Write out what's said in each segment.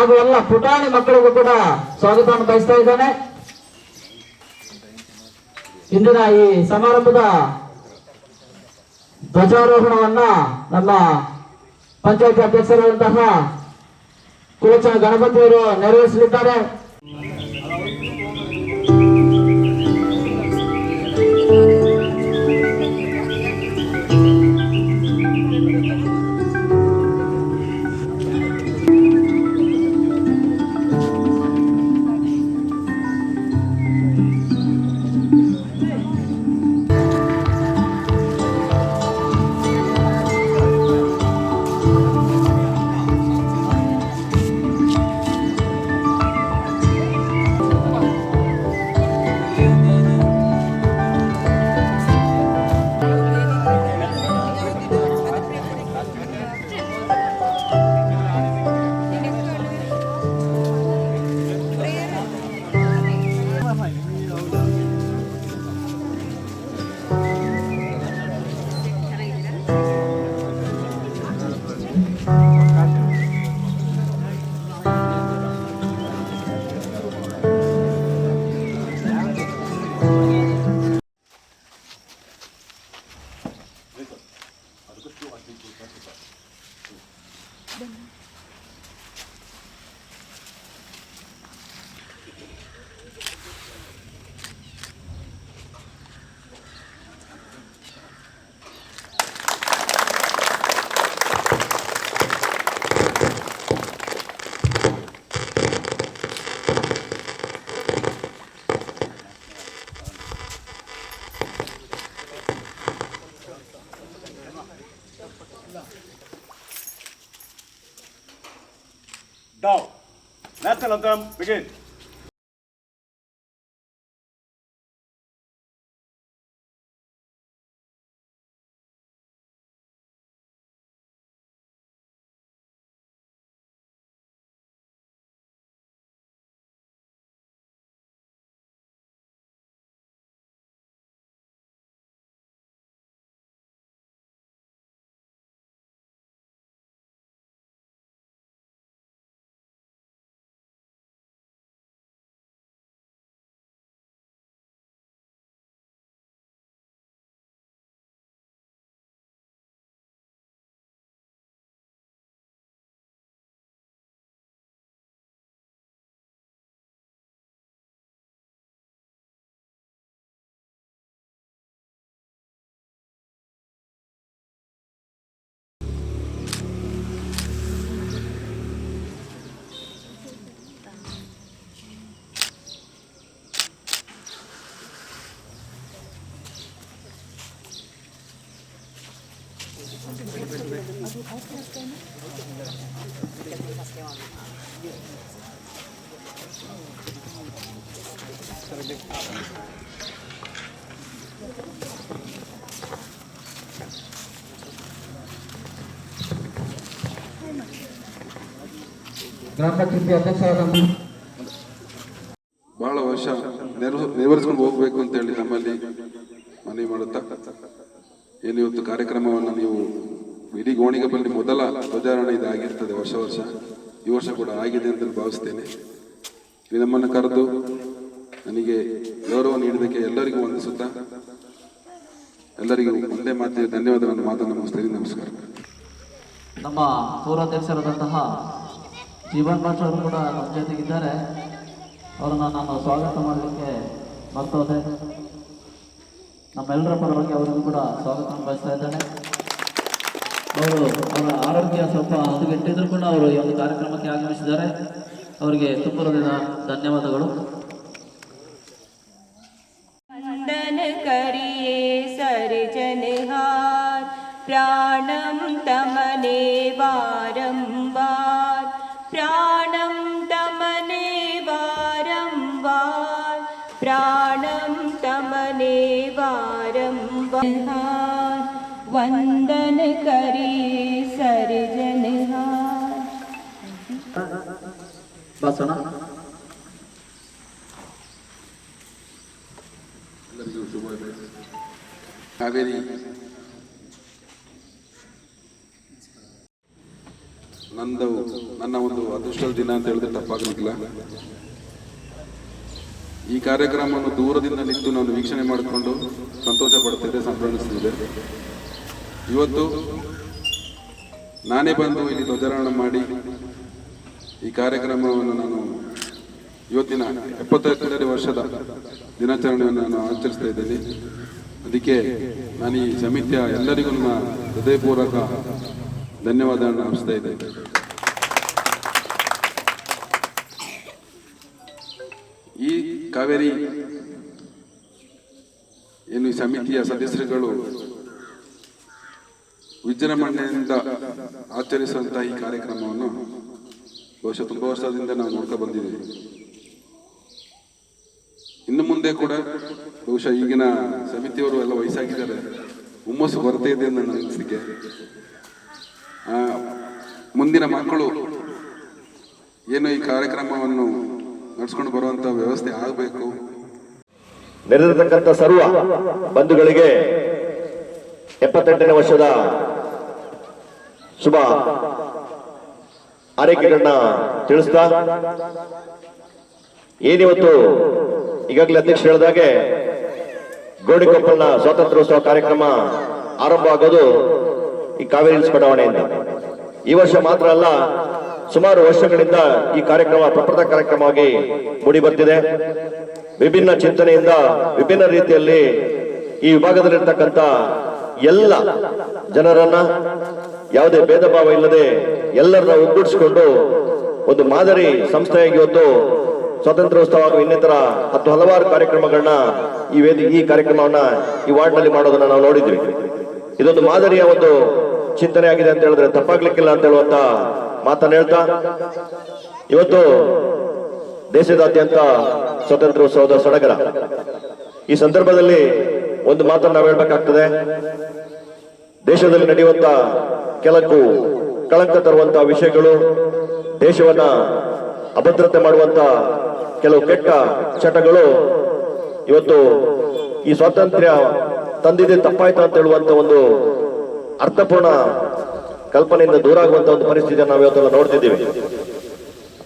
ಹಾಗೂ ಎಲ್ಲ ಪುಟಾಣಿ ಮಕ್ಕಳಿಗೂ ಕೂಡ ಸ್ವಾಗತವನ್ನು ಬಯಸ್ತಾ ಇದ್ದಾನೆ. ಇಂದಿನ ಈ ಸಮಾರಂಭದ ಧ್ವಜಾರೋಹಣವನ್ನ ನಮ್ಮ ಪಂಚಾಯತ್ ಅಧ್ಯಕ್ಷರಾದಂತಹ ಕುಲಚನ ಗಣಪತಿಯವರು ನೆರವೇರಿಸಲಿದ್ದಾರೆ. Now, national anthem begin. ಬಹಳ ವರ್ಷ ನೆರವು ನೆರವೇರಿಸ್ಕೊಂಡು ಹೋಗ್ಬೇಕು ಅಂತೇಳಿ ನಮ್ಮಲ್ಲಿ ಮನವಿ ಮಾಡುತ್ತಾ, ಏನು ಇವತ್ತು ಕಾರ್ಯಕ್ರಮವನ್ನು ನೀವು ಇಡೀ ಬಂದು ಮೊದಲ ಧ್ವಜಾರೋಹಣ ಇದಾಗಿರ್ತದೆ ವರ್ಷ ವರ್ಷ. ಈ ವರ್ಷ ಕೂಡ ಆಗಿದೆ ಅಂತ ಭಾವಿಸ್ತೇನೆ. ನಮ್ಮನ್ನು ಕರೆದು ನನಗೆ ಗೌರವ ನೀಡೋದಕ್ಕೆ ಎಲ್ಲರಿಗೂ ವಂದಿಸುತ್ತಾ ಎಲ್ಲರಿಗೂ ಒಂದೇ ಮಾತಿಗೆ ಧನ್ಯವಾದಗಳನ್ನು ಮಾತನ್ನು ಮುಗಿಸ್ತೇನೆ ನಮಸ್ಕಾರ. ನಮ್ಮ ಪೂರ್ವಾಧ್ಯಕ್ಷರಾದಂತಹ ಜೀವನ್ ಭಟ್ ಅವರು ಕೂಡ ನಮ್ಮ ಜೊತೆಗಿದ್ದಾರೆ. ಅವರನ್ನು ನಾನು ಸ್ವಾಗತ ಮಾಡಲಿಕ್ಕೆ ಬರ್ತದೆ ನಮ್ಮೆಲ್ಲರ ಪರವಾಗಿ ಅವರಿಗೂ ಕೂಡ ಸ್ವಾಗತ ಬಯಸ್ತಾ ಇದ್ದೇನೆ. ಅವರು ಅವರ ಆರೋಗ್ಯ ಸ್ವಲ್ಪ ಹದಗೆಟ್ಟಿದ್ರು ಕೂಡ ಅವರು ಈ ಒಂದು ಕಾರ್ಯಕ್ರಮಕ್ಕೆ ಆಗಮಿಸಿದ್ದಾರೆ ಅವರಿಗೆ ತುಂಬ ಹೃದಯದ ಧನ್ಯವಾದಗಳು वन्दन करिये सर्जनहार प्राणं तमने वारंवार प्राणं तमने वारंवार प्राणं तमने वारंवार वन्दन करिये ಬಸಣ ಎಲ್ಲರಿಗೂ ಹಾವೇರಿ ನಂದು, ನನ್ನ ಒಂದು ಅದೃಷ್ಟದ ದಿನ ಅಂತ ಹೇಳಿದ್ರೆ ತಪ್ಪಾಗಲಿಕ್ಕಿಲ್ಲ. ಈ ಕಾರ್ಯಕ್ರಮವನ್ನು ದೂರದಿಂದ ನಿಂತು ನಾನು ವೀಕ್ಷಣೆ ಮಾಡಿಕೊಂಡು ಸಂತೋಷ ಪಡ್ತಿದ್ದೆ, ಸಂಭ್ರಮಿಸ್ತಿದ್ದೆ. ಇವತ್ತು ನಾನೇ ಬಂದು ಇಲ್ಲಿ ಧ್ವಜಾರೋಹಣ ಮಾಡಿ ಈ ಕಾರ್ಯಕ್ರಮವನ್ನು ನಾನು ಇವತ್ತಿನ ಎಪ್ಪತ್ತೈದನೇ ವರ್ಷದ ದಿನಾಚರಣೆಯನ್ನು ನಾನು ಆಚರಿಸ್ತಾ ಇದ್ದೇನೆ. ಅದಕ್ಕೆ ನಾನು ಈ ಸಮಿತಿಯ ಎಲ್ಲರಿಗೂ ನನ್ನ ಹೃದಯಪೂರ್ವಕ ಧನ್ಯವಾದಗಳನ್ನು ಅರ್ಪಿಸ್ತಾ ಇದ್ದೇನೆ. ಈ ಕಾವೇರಿ ಏನು ಈ ಸಮಿತಿಯ ಸದಸ್ಯರುಗಳು ವಿಜೃಂಭಣೆಯಿಂದ ಆಚರಿಸುವಂತಹ ಈ ಕಾರ್ಯಕ್ರಮವನ್ನು ಬಹುಶಃ ತುಂಬ ವರ್ಷದಿಂದ ನಾವು ನೋಡ್ತಾ ಬಂದಿದ್ದೀವಿ. ಇನ್ನು ಮುಂದೆ ಕೂಡ ಬಹುಶಃ ಈಗಿನ ಸಮಿತಿಯವರು ಎಲ್ಲ ವಯಸ್ಸಾಗಿದ್ದಾರೆ. ಹುಮ್ಮಸ್ಸು ಬರ್ತಾ ಇದೆ ನನ್ನ ಅನಿಸಿಕೆ. ಮುಂದಿನ ಮಕ್ಕಳು ಏನು ಈ ಕಾರ್ಯಕ್ರಮವನ್ನು ನಡೆಸ್ಕೊಂಡು ಬರುವಂತ ವ್ಯವಸ್ಥೆ ಆಗಬೇಕು? ನೆರೆದಿರತಕ್ಕಂಥ ಸರ್ವ ಬಂಧುಗಳಿಗೆ ಎಪ್ಪತ್ತೆಂಟನೇ ವರ್ಷದ ಶುಭ. ಆರೈಕೆಗಳನ್ನ ತಿಳಿಸ್ತಾ? ಏನಿವತ್ತು? ಈಗಾಗಲೇ ಅಧ್ಯಕ್ಷರು ಹೇಳಿದಾಗೆ ಗೋಡಿಕೊಪ್ಪಲ್ನ ಸ್ವಾತಂತ್ರ್ಯೋತ್ಸವ ಕಾರ್ಯಕ್ರಮ ಆರಂಭ ಆಗೋದು ಈ ಕಾವೇರಿ ಬಡಾವಣೆಯಿಂದ. ಈ ವರ್ಷ ಮಾತ್ರ ಅಲ್ಲ, ಸುಮಾರು ವರ್ಷಗಳಿಂದ ಈ ಕಾರ್ಯಕ್ರಮ, ಪ್ರಪ್ರಥ ಕಾರ್ಯಕ್ರಮವಾಗಿ ಮೂಡಿ ಬರ್ತಿದೆ ವಿಭಿನ್ನ ಚಿಂತನೆಯಿಂದ, ವಿಭಿನ್ನ ರೀತಿಯಲ್ಲಿ ಈ ವಿಭಾಗದಲ್ಲಿರ್ತಕ್ಕಂಥ ಎಲ್ಲ ಜನರನ್ನ ಯಾವುದೇ ಭೇದ ಭಾವ ಇಲ್ಲದೆ ಎಲ್ಲರನ್ನ ಒಗ್ಗೂಡಿಸಿಕೊಂಡು ಒಂದು ಮಾದರಿ ಸಂಸ್ಥೆಯಾಗಿ ಇವತ್ತು ಸ್ವಾತಂತ್ರ್ಯೋತ್ಸವ ಹಾಗೂ ಇನ್ನಿತರ ಹತ್ತು ಹಲವಾರು ಕಾರ್ಯಕ್ರಮಗಳನ್ನ ಈ ವೇದಿ, ಈ ಕಾರ್ಯಕ್ರಮವನ್ನ ಈ ವಾರ್ಡ್ನಲ್ಲಿ ಮಾಡೋದನ್ನ ನಾವು ನೋಡಿದ್ವಿ. ಇದೊಂದು ಮಾದರಿಯ ಒಂದು ಚಿಂತನೆ ಆಗಿದೆ ಅಂತ ಹೇಳಿದ್ರೆ ತಪ್ಪಾಗ್ಲಿಕ್ಕಿಲ್ಲ ಅಂತ ಹೇಳುವಂತ ಮಾತನ್ನ ಹೇಳ್ತಾ, ಇವತ್ತು ದೇಶದಾದ್ಯಂತ ಸ್ವಾತಂತ್ರ್ಯೋತ್ಸವದ ಸಡಗರ. ಈ ಸಂದರ್ಭದಲ್ಲಿ ಒಂದು ಮಾತನ್ನ ಹೇಳ್ಬೇಕಾಗ್ತದೆ. ದೇಶದಲ್ಲಿ ನಡೆಯುವಂತ ಕೆಲವು ಕಳಂಕ ತರುವಂತಹ ವಿಷಯಗಳು, ದೇಶವನ್ನ ಅಭದ್ರತೆ ಮಾಡುವಂತ ಕೆಲವು ಕೆಟ್ಟ ಚಟಗಳು ಇವತ್ತು ಈ ಸ್ವಾತಂತ್ರ್ಯ ತಂದಿದೆ, ತಪ್ಪಾಯ್ತು ಅಂತ ಹೇಳುವಂತ ಒಂದು ಅರ್ಥಪೂರ್ಣ ಕಲ್ಪನೆಯಿಂದ ದೂರ ಆಗುವಂತ ಒಂದು ಪರಿಸ್ಥಿತಿಯನ್ನು ನಾವು ಇವತ್ತೆಲ್ಲ ನೋಡ್ತಿದ್ದೀವಿ.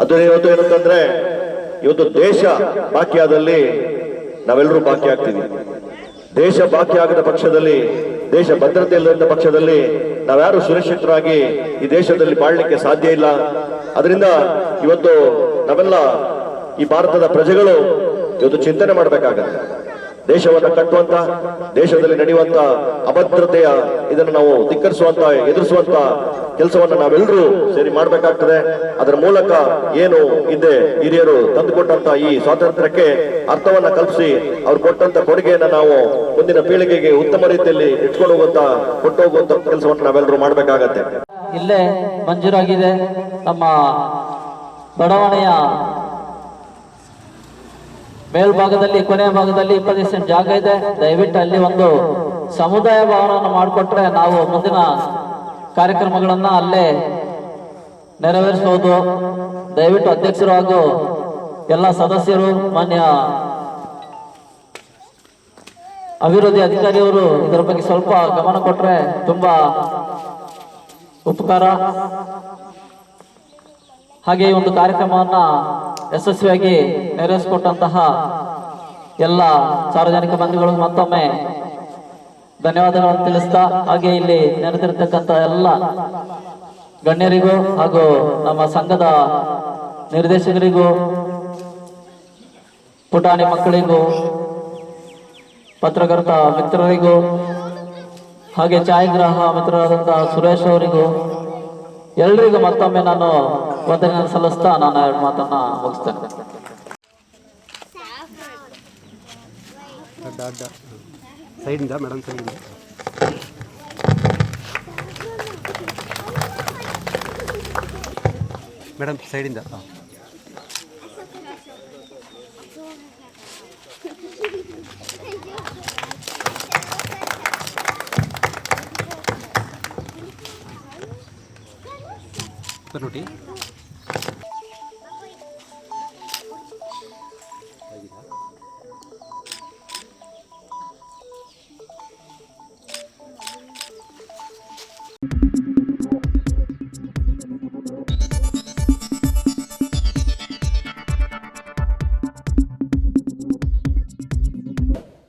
ಅದು ಇವತ್ತು ಏನಂತಂದ್ರೆ, ಇವತ್ತು ದೇಶ ಬಾಕಿಯಾದಲ್ಲಿ ನಾವೆಲ್ಲರೂ ಬಾಕಿ ಆಗ್ತೀವಿ. ದೇಶ ಬಾಕಿ ಆಗದ ಪಕ್ಷದಲ್ಲಿ, ದೇಶ ಭದ್ರತೆ ಇಲ್ಲದ ಪಕ್ಷದಲ್ಲಿ ನಾವ್ಯಾರು ಸುರಕ್ಷಿತರಾಗಿ ಈ ದೇಶದಲ್ಲಿ ಬಾಳ್ಲಿಕ್ಕೆ ಸಾಧ್ಯ ಇಲ್ಲ. ಅದರಿಂದ ಇವತ್ತು ನಾವೆಲ್ಲ ಈ ಭಾರತದ ಪ್ರಜೆಗಳು ಇವತ್ತು ಚಿಂತನೆ ಮಾಡಬೇಕಾಗತ್ತೆ. ದೇಶವನ್ನ ಕಟ್ಟುವಂತ, ದೇಶದಲ್ಲಿ ನಡೆಯುವಂತ ಅಭದ್ರತೆಯ ಇದನ್ನು ನಾವು ಧಿಕ್ಕರಿಸುವಂತ, ಎದುರಿಸುವಂತ ಕೆಲಸವನ್ನು ನಾವೆಲ್ಲರೂ ಸೇರಿ ಮಾಡಬೇಕಾಗ್ತದೆ. ಅದರ ಮೂಲಕ ಏನು ಇದೆ ಹಿರಿಯರು ತಂದುಕೊಟ್ಟಂತ ಈ ಸ್ವಾತಂತ್ರ್ಯಕ್ಕೆ ಅರ್ಥವನ್ನ ಕಲ್ಪಿಸಿ, ಅವ್ರು ಕೊಟ್ಟಂತ ಕೊಡುಗೆಯನ್ನ ನಾವು ಮುಂದಿನ ಪೀಳಿಗೆಗೆ ಉತ್ತಮ ರೀತಿಯಲ್ಲಿ ಇಟ್ಕೊಂಡು ಹೋಗುವಂತ ಕೊಟ್ಟು ಹೋಗುವಂತ ಕೆಲಸವನ್ನು ನಾವೆಲ್ಲರೂ ಮಾಡಬೇಕಾಗತ್ತೆ. ಇಲ್ಲೇ ಮಂಜೂರಾಗಿದೆ ನಮ್ಮ ಬಡಾವಣೆಯ ಮೇಲ್ಭಾಗದಲ್ಲಿ, ಕೊನೆಯ ಭಾಗದಲ್ಲಿ ಇಪ್ಪತ್ತೈದು ಸೆಂಟ್ ಜಾಗ ಇದೆ. ದಯವಿಟ್ಟು ಅಲ್ಲಿ ಒಂದು ಸಮುದಾಯ ಭವನವನ್ನು ಮಾಡಿಕೊಟ್ರೆ ನಾವು ಮುಂದಿನ ಕಾರ್ಯಕ್ರಮಗಳನ್ನ ಅಲ್ಲೇ ನೆರವೇರಿಸಬಹುದು. ದಯವಿಟ್ಟು ಅಧ್ಯಕ್ಷರು ಹಾಗೂ ಎಲ್ಲ ಸದಸ್ಯರು, ಮಾನ್ಯ ಅಭಿವೃದ್ಧಿ ಅಧಿಕಾರಿಯವರು ಇದರ ಬಗ್ಗೆ ಸ್ವಲ್ಪ ಗಮನ ಕೊಟ್ರೆ ತುಂಬಾ ಉಪಕಾರ. ಹಾಗೆ ಈ ಒಂದು ಕಾರ್ಯಕ್ರಮವನ್ನ ಯಶಸ್ವಿಯಾಗಿ ನೆರವೇರಿಸಿಕೊಟ್ಟಂತಹ ಎಲ್ಲ ಸಾರ್ವಜನಿಕ ಬಂಧುಗಳು ಮತ್ತೊಮ್ಮೆ ಧನ್ಯವಾದಗಳನ್ನು ತಿಳಿಸ್ತಾ, ಹಾಗೆ ಇಲ್ಲಿ ನೆರೆದಿರ್ತಕ್ಕಂಥ ಎಲ್ಲ ಗಣ್ಯರಿಗೂ ಹಾಗೂ ನಮ್ಮ ಸಂಘದ ನಿರ್ದೇಶಕರಿಗೂ, ಪುಟಾಣಿ ಮಕ್ಕಳಿಗೂ, ಪತ್ರಕರ್ತ ಮಿತ್ರರಿಗೂ, ಹಾಗೆ ಛಾಯಾಗ್ರಹ ಮಿತ್ರರಾದಂತಹ ಸುರೇಶ್ ಅವರಿಗೂ, ಎಲ್ರಿಗೂ ಮತ್ತೊಮ್ಮೆ ನಾನು ವಂದನೆ ಸಲ್ಲಿಸ್ತಾ ನಾನು ಎರಡು ಮಾತನ್ನ ಮುಗಿಸ್ತೇನೆ. ಅಡ್ಡ ಅಡ್ಡ ಸೈಡಿಂದ ಮೇಡಮ್ ಸೈಡಿಂದ ಮೇಡಮ್ ಸೈಡಿಂದ ಹಾಂ ನೋಡಿ